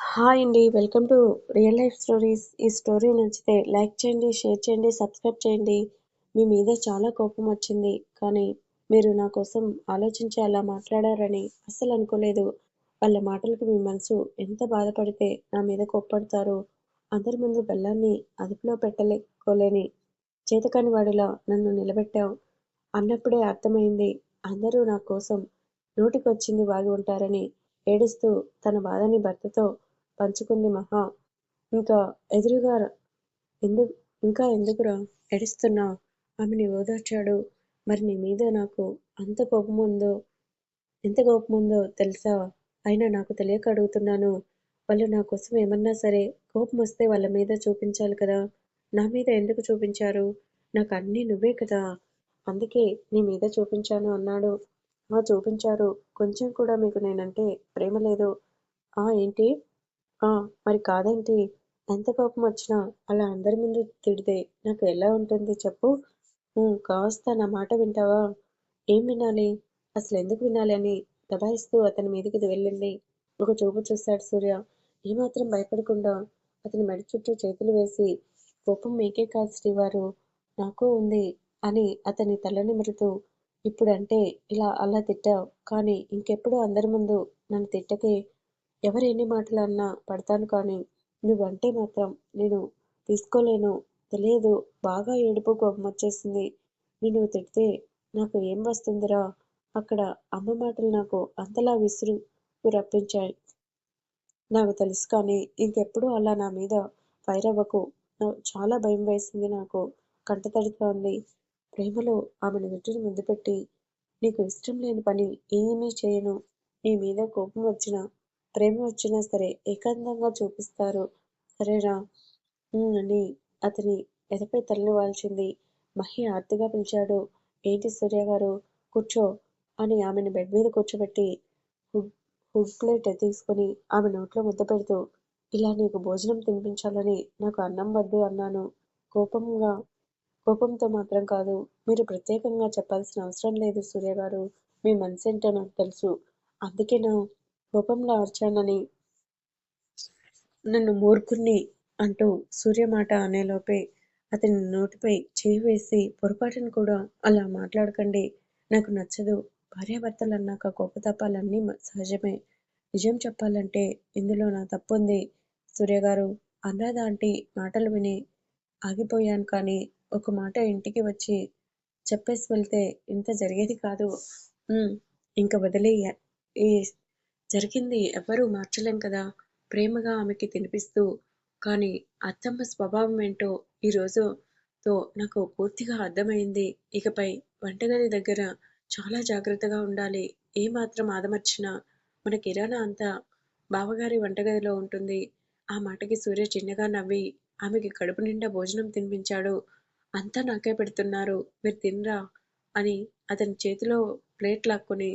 Hi అండి. Welcome to real life stories. ఈ story నచ్చితే లైక్ చేయండి షేర్ చేయండి సబ్స్క్రైబ్ చేయండి. మీ మీద చాలా కోపం వచ్చింది. కానీ మీరు నా కోసం ఆలోచించి అలా మాట్లాడారని అస్సలు అనుకోలేదు. వాళ్ళ మాటలకు మీ మనసు ఎంత బాధపడితే నా మీద కోప్పడతారు అందరి ముందు బెల్లాన్ని అదుపులో పెట్టలేకోలేని చేతకాని వాడిలా నన్ను నిలబెట్టావు అన్నప్పుడే అర్థమైంది. అందరూ నా కోసం నోటికొచ్చింది బాగుంటారని ఉంటారని ఏడుస్తూ తన బాధని భర్తతో పంచుకుంది మహా. ఇంకా ఎదురుగా ఎందు ఇంకా ఎందుకురా? ఏడుస్తున్నావు ఆమెని ఓదార్చాడు. మరి నీ మీద నాకు అంత కోపం ఉందో ఎంత కోపం ఉందో తెలుసా? అయినా నాకు తెలియక అడుగుతున్నాను. వాళ్ళు నా కోసం ఏమన్నా సరే కోపం వస్తే వాళ్ళ మీద చూపించాలి కదా. నా మీద ఎందుకు చూపించారు? నాకు అన్నీ నువ్వే కదా. అందుకే నీ మీద చూపించాను అన్నాడు. ఆ చూపించారు. కొంచెం కూడా మీకు నేనంటే ప్రేమ లేదు. ఆ ఏంటి? ఆ మరి కాదేంటి? ఎంత కోపం వచ్చినా అలా అందరి ముందు తిడితే నాకు ఎలా ఉంటుంది చెప్పు? కాస్త నా మాట వింటావా? ఏం వినాలి? అసలు ఎందుకు వినాలి అని దబాయిస్తూ అతని మీదకి వెళ్ళింది. ఒక చూపు చూశాడు సూర్య. ఏమాత్రం భయపడకుండా అతని మెడ చుట్టూ చేతులు వేసి కోపం మీకే కాదు శ్రీవారు నాకు ఉంది అని అతని తల నిమురుతూ ఇప్పుడంటే ఇలా అలా తిట్టావు. కానీ ఇంకెప్పుడు అందరి ముందు నన్ను తిట్టకే ఎవరు ఎన్ని మాటలు అన్నా పడతాను కానీ నువ్వంటే మాత్రం నేను తీసుకోలేను. తెలియదు బాగా ఏడుపు కోపం వచ్చేసింది. నేను తిడితే నాకు ఏం వస్తుందిరా? అక్కడ అమ్మ మాటలు నాకు అంతలా విసురు రప్పించాయి. నాకు తెలుసు కానీ ఇంకెప్పుడు అలా నా మీద ఫైర్ అవ్వకు. చాలా భయం వేసింది నాకు. కంట ఉంది ప్రేమలో ఆమెను నుదుటిని ముందు పెట్టి నీకు ఇష్టం లేని పని ఏమీ చేయను. నీ మీద కోపం వచ్చినా ప్రేమ వచ్చినా సరే ఏకాంతంగా చూపిస్తారు. సరేరా? అని అతని ఎదపై తల్లి వాల్చింది. మహి ఆర్తిగా పిలిచాడు. ఏంటి సూర్య గారు? కూర్చో అని ఆమెను బెడ్ మీద కూర్చోబెట్టి హుడ్ హుడ్ ప్లేట్ తీసుకుని ఆమె నోట్లో ముద్ద పెడుతూ ఇలా నీకు భోజనం తినిపించాలని నాకు అన్నం వద్దు అన్నాను. కోపంగా కోపంతో మాత్రం కాదు మీరు ప్రత్యేకంగా చెప్పాల్సిన అవసరం లేదు సూర్య గారు. మీ మనసేంటో నాకు తెలుసు. అందుకే నా కోపంలో అర్చానని నన్ను మూర్ఖుణ్ణి అంటూ సూర్య మాట అనేలోపే అతని నోటిపై చేయి వేసి పొరపాటును కూడా అలా మాట్లాడకండి. నాకు నచ్చదు. భార్యాభర్తలు అన్నాక కోపతాపాలన్నీ సహజమే. నిజం చెప్పాలంటే ఇందులో నా తప్పుంది. సూర్యగారు అనురాధ ఆంటీ మాటలు విని ఆగిపోయాను కానీ ఒక మాట ఇంటికి వచ్చి చెప్పేసి వెళ్తే ఇంత జరిగేది కాదు. ఇంక వదిలేయ ఈ జరిగింది ఎవ్వరూ మార్చలేం కదా? ప్రేమగా ఆమెకి తినిపిస్తూ కానీ అత్తమ్మ స్వభావం ఏంటో ఈ రోజుతో నాకు పూర్తిగా అర్థమైంది. ఇకపై వంటగది దగ్గర చాలా జాగ్రత్తగా ఉండాలి. ఏమాత్రం ఆదమర్చినా మన కిరాణా అంతా బావగారి వంటగదిలో ఉంటుంది. ఆ మాటకి సూర్య చిన్నగా నవ్వి ఆమెకి కడుపు నిండా భోజనం తినిపించాడు. అంతా నాకే పెడుతున్నారు. మీరు తినరా? అని అతని చేతిలో ప్లేట్ లాక్కొని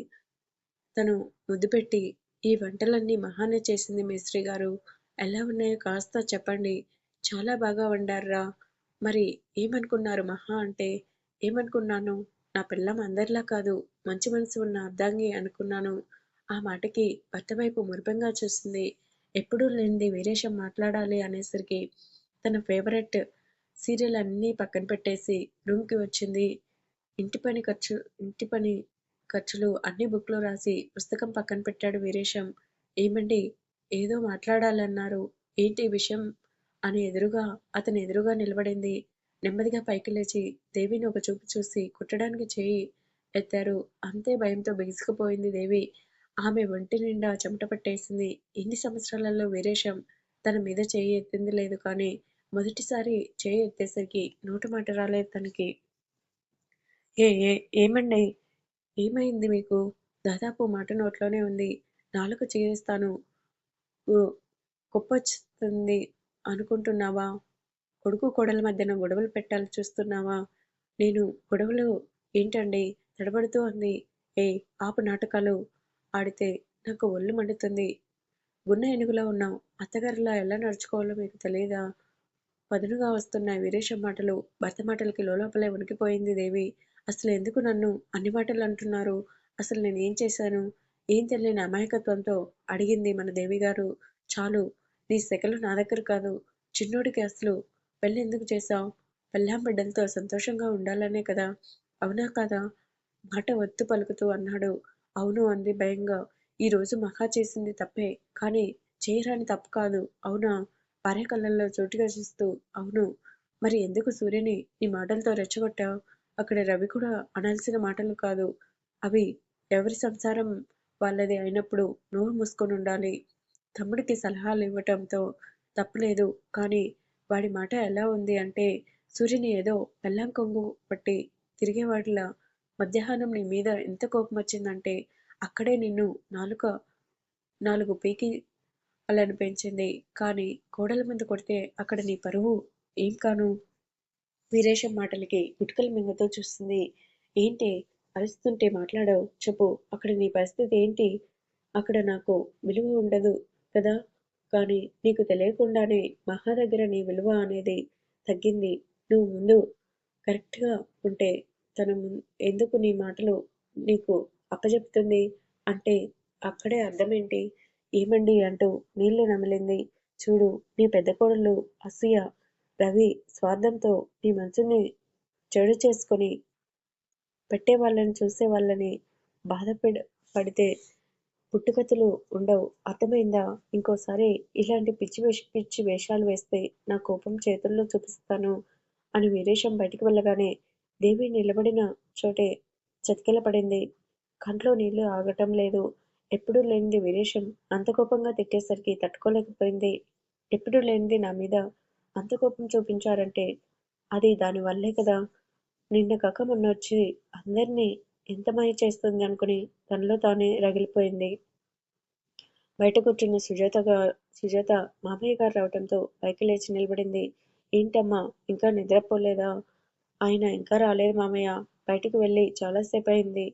తను ముద్దు పెట్టి ఈ వంటలన్నీ మహానే చేసింది మేస్త్రి గారు. ఎలా ఉన్నాయో కాస్త చెప్పండి. చాలా బాగా వండారా మరి ఏమనుకున్నారు మహా అంటే? ఏమనుకున్నాను? నా పిల్లం అందరిలా కాదు. మంచి మనసు ఉన్న అర్ధాంగి అనుకున్నాను. ఆ మాటకి భర్త వైపు మురిపంగా చూసింది. ఎప్పుడూ లేనిది వీరేశం మాట్లాడాలి అనేసరికి తన ఫేవరెట్ సీరియల్ అన్నీ పక్కన పెట్టేసి రూమ్కి వచ్చింది. ఇంటి పని ఖర్చు ఇంటి పని ఖర్చులు అన్ని బుక్లో రాసి పుస్తకం పక్కన పెట్టాడు వీరేశం. ఏమండి? ఏదో మాట్లాడాలన్నారు. ఏంటి విషయం? అని ఎదురుగా అతని ఎదురుగా నిలబడింది. నెమ్మదిగా పైకి లేచి దేవిని ఒక చూపు చూసి కుట్టడానికి చేయి ఎత్తారు. అంతే భయంతో బిగుసుకుపోయింది దేవి. ఆమె ఒంటి నిండా చెమట పట్టేసింది. ఎన్ని సంవత్సరాలలో వీరేశం తన మీద చేయి ఎత్తింది లేదు కానీ మొదటిసారి చేయి ఎత్తేసరికి నోటు మాట రాలేదు తనకి. ఏ ఏమండి? ఏమైంది మీకు? దాదాపు మాట నోట్లోనే ఉంది. నాలుక చీరిస్తాను. కుప్పొస్తుంది అనుకుంటున్నావా? కొడుకు కోడల మధ్యన గొడవలు పెట్టాలి చూస్తున్నావా? నేను గొడవలు ఏంటండి? తడబడుతూ ఉంది. ఏ ఆపు నాటకాలు ఆడితే నాకు ఒళ్ళు మండుతుంది. గున్న ఏనుగులో ఉన్నాం. అత్తగారిలా ఎలా నడుచుకోవాలో మీకు తెలియదా పదునుగా వస్తున్నాయి వీరేశం మాటలు భర్త మాటలకి లోపలే ఉనికిపోయింది దేవి. అసలు ఎందుకు నన్ను అన్ని మాటలు అంటున్నారు? అసలు నేను ఏం చేశాను? ఏం తెలియని అమాయకత్వంతో అడిగింది మన దేవిగారు చాలు నీ సెకలు నా దగ్గర కాదు. చిన్నోడికి అసలు పెళ్ళి ఎందుకు చేశావు? పెళ్ళాం బిడ్డలతో సంతోషంగా ఉండాలనే కదా? అవునా కాదా? మాట ఒత్తు పలుకుతూ అన్నాడు. అవును అంది భయంగా. ఈరోజు మహా చేసింది తప్పే కానీ చేయరాని తప్పు కాదు. అవునా? భార్య కళ్ళల్లో చోటుగా చూస్తూ. అవును. మరి ఎందుకు సూర్యని నీ మాటలతో రెచ్చగొట్టావు? అక్కడ రవి కూడా అనాల్సిన మాటలు కాదు. అవి ఎవరి సంసారం వాళ్ళది అయినప్పుడు నోరు మూసుకొని ఉండాలి. తమ్ముడికి సలహాలు ఇవ్వటంతో తప్పలేదు. కానీ వాడి మాట ఎలా ఉంది అంటే సూర్యుని ఏదో పెళ్ళాం కొంగు పట్టి తిరిగేవాడిలా మధ్యాహ్నం నీ మీద ఎంత కోపం వచ్చిందంటే అక్కడే నిన్ను నాలుక నాలుగు పీకి అలనిపించింది. కానీ కోడల ముందు కొడితే అక్కడ నీ పరువు ఏం కాను? వీరేశం మాటలకి గుట్కలు మింగతో చూస్తుంది. ఏంటి? అరుస్తుంటే మాట్లాడావు. చెప్పు. అక్కడ నీ పరిస్థితి ఏంటి? అక్కడ నాకు విలువ ఉండదు కదా? కానీ నీకు తెలియకుండానే మహా దగ్గర నీ విలువ అనేది తగ్గింది. నువ్వు ముందు కరెక్ట్గా ఉంటే తను ఎందుకు నీ మాటలు నీకు అప్పచెప్తుంది అంటే అక్కడే అర్థమేంటి? ఏమండి అంటూ నీళ్ళు నమిలింది. చూడు నీ పెద్ద కోడలు అసూయ రవి స్వార్థంతో నీ మనసుని చెడు చేసుకొని పెట్టే వాళ్ళని చూసే వాళ్ళని బాధపడ పడితే పుట్టుకతులు ఉండవు. అర్థమైందా? ఇంకోసారి ఇలాంటి పిచ్చి వేష పిచ్చి వేషాలు వేస్తే నా కోపం చేతుల్లో చూపిస్తాను అని వీరేశం బయటికి వెళ్ళగానే దేవి నిలబడిన చోటే చతికిల పడింది. కంట్లో నీళ్ళు ఆగటం లేదు. ఎప్పుడూ లేనిది వీరేశం అంత కోపంగా తిట్టేసరికి తట్టుకోలేకపోయింది. ఎప్పుడూ లేనిది నా మీద అంత కోపం చూపించారంటే అది దాని వల్లే కదా. నిన్న కాక మొన్న వచ్చి అందరినీ ఎంత మాయ చేస్తుంది అనుకుని తనలో తానే రగిలిపోయింది. బయట కూర్చున్న సుజాతగా సుజాత మామయ్య గారు రావడంతో పైకి లేచి నిలబడింది. ఏంటమ్మా ఇంకా నిద్రపోలేదా? ఆయన ఇంకా రాలేదు మామయ్య. బయటికి వెళ్ళి చాలాసేపు అయింది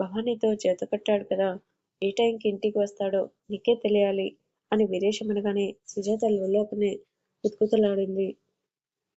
భవానీతో చేతకట్టాడు కదా. ఏ టైంకి ఇంటికి వస్తాడో నీకే తెలియాలి అని వీరేశం అనగానే సుజాత లోపనే కుతకుతలాడింది